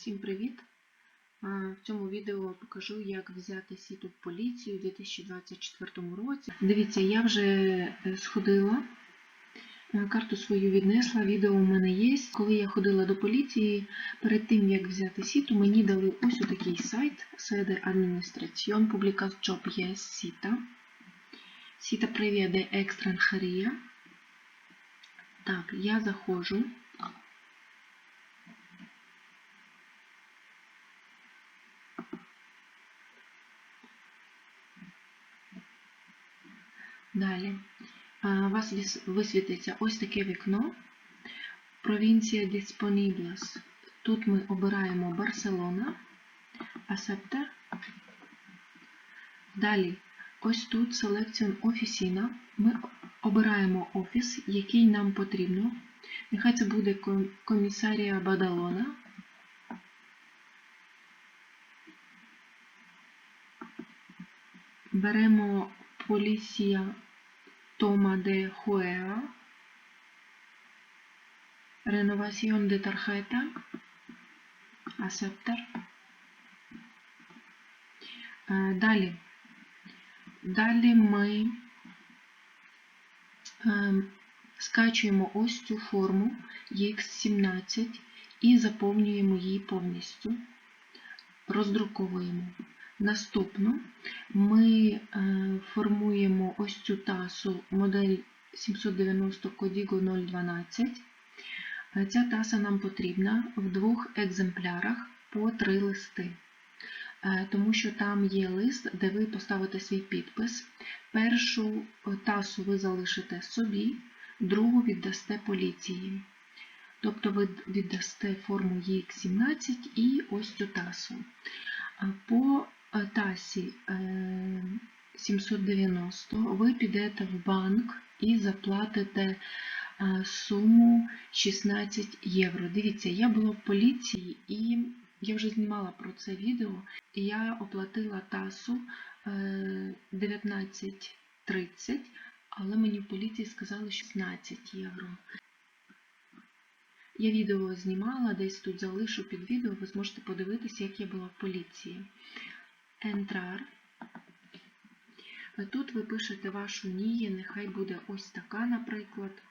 Всім привіт! В цьому відео покажу, як взяти сіту в поліцію у 2024 році. Дивіться, я вже е, сходила, е, карту свою віднесла, відео у мене є. Коли я ходила до поліції, перед тим як взяти сіту, мені дали ось такий сайт Sede Administración Públicas Job Sita. Сіта Previa de Extranjería. Так, я заходжу. Далі. У вас висвітиться ось таке вікно. Провінція Disponibles. Тут ми обираємо Барселона, Acceptor. Далі, ось тут Selection офісійна. Ми обираємо офіс, який нам потрібно. Нехай це буде комісарія Бадалона. Беремо поліція Тома де Хуеа. Renovación de tarjeta. Aceptar. Далі. Далі ми е, скачуємо ось цю форму EX17 і заповнюємо її повністю. Роздруковуємо. Наступно ми е, формуємо ось цю тасу модель 790 Codigo 012. Е, Ця таса нам потрібна в двох екземплярах по три листи, Е, тому що там є лист, де ви поставите свій підпис. Першу е, тасу ви залишите собі, другу віддасте поліції. Тобто ви віддасте форму EX17 і ось цю тасу. По е, тасі 790 ви підете в банк і заплатите е, суму 16 євро. Дивіться, я була в поліції і я вже знімала про це відео. Я оплатила тасу е, 19.30, але мені в поліції сказали 16 євро. Я відео знімала, десь тут залишу під відео, ви зможете подивитися, як я була в поліції. Entrar. Тут ви пишете вашу НІЄ, нехай буде ось така, наприклад.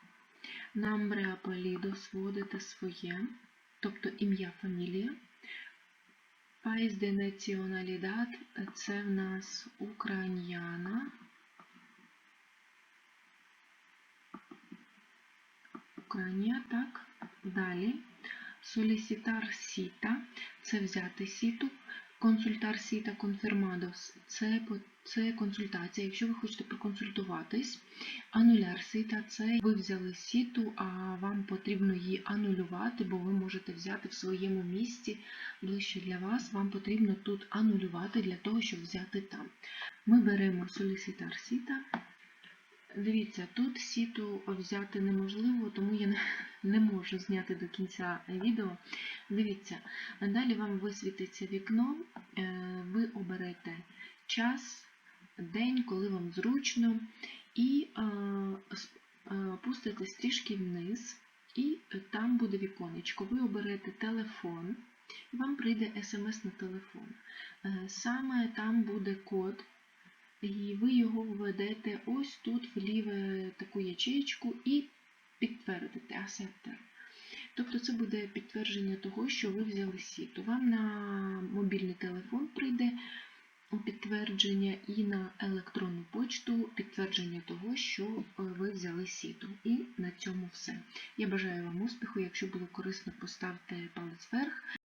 Намбре апелідос вводите своє, тобто ім'я, фамілія. País de nacionalidad – це в нас україняна. Україна, так. Далі. Солісітар сіта – це взяти сіту. Консультар сіта конфермадос – це, це консультація. Якщо ви хочете проконсультуватись, ануляр сіта – це ви взяли сіту, а вам потрібно її анулювати, бо ви можете взяти в своєму місці ближче для вас. Вам потрібно тут анулювати для того, щоб взяти там. Ми беремо солісітар сіта. Дивіться, тут сіту взяти неможливо, тому я не, можу зняти до кінця відео. Дивіться, далі вам висвітиться вікно, е, ви оберете час, день, коли вам зручно, і е, е, трішки вниз, і там буде віконечко. Ви оберете телефон, і вам прийде смс на телефон. Саме там буде код. І ви його введете ось тут в ліве таку ячеєчку і підтвердите Acceptor. Тобто це буде підтвердження того, що ви взяли сіту. Вам на мобільний телефон прийде підтвердження і на електронну почту підтвердження того, що е, ви взяли сіту. І на цьому все. Я бажаю вам успіху. Якщо було корисно, поставте палець вверх.